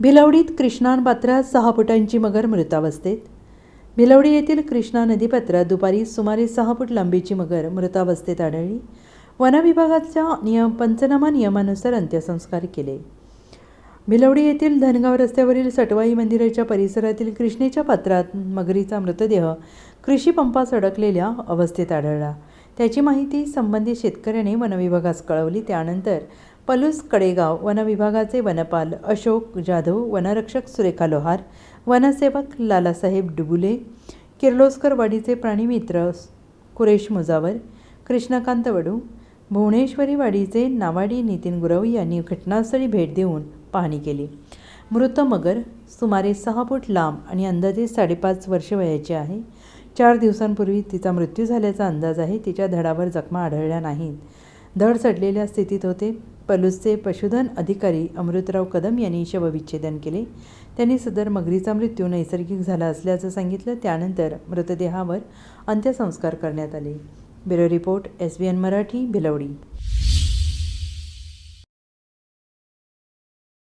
भिलवडीत कृष्णानपात्रात सहा फुटांची मगर मृतावस्थेत. भिलवडी येथील कृष्णा नदीपात्रात दुपारी सुमारे सहा फूट लांबीची मगर मृतावस्थेत आढळली. वनविभागाच्या नियम पंचनामा नियमानुसार अंत्यसंस्कार केले. भिलवडी येथील धनगाव रस्त्यावरील सटवाई मंदिराच्या परिसरातील कृष्णेच्या पात्रात मगरीचा मृतदेह कृषी पंपास अडकलेल्या अवस्थेत आढळला. त्याची माहिती संबंधित शेतकऱ्याने वनविभागास कळवली. त्यानंतर पलूस कडेगाव वनविभागाचे वनपाल अशोक जाधव वनरक्षक सुरेखा लोहार वनसेवक लालासाहेब डुबुले किर्लोस्कर वाडीचे प्राणीमित्र कुरेश मुजावर कृष्णकांत वडू भुवनेश्वरी वाडीचे नावाडी नितीन गुरव यांनी घटनास्थळी भेट देऊन पाहणी केली. मृत मगर सुमारे सहा फूट लांब आणि अंदाजे साडेपाच वर्ष वयाची आहे. चार दिवसांपूर्वी तिचा मृत्यू झाल्याचा अंदाज आहे. तिच्या धडावर जखमा आढळल्या नाहीत. धड सडलेल्या स्थितीत होते. पलूसचे पशुधन अधिकारी अमृतराव कदम यांनी शवविच्छेदन केले. त्यांनी सदर मगरीचा मृत्यू नैसर्गिक झाला असल्याचं सांगितलं. त्यानंतर मृतदेहावर अंत्यसंस्कार करण्यात आले. Bureau report S B N Marathi Bhilwadi.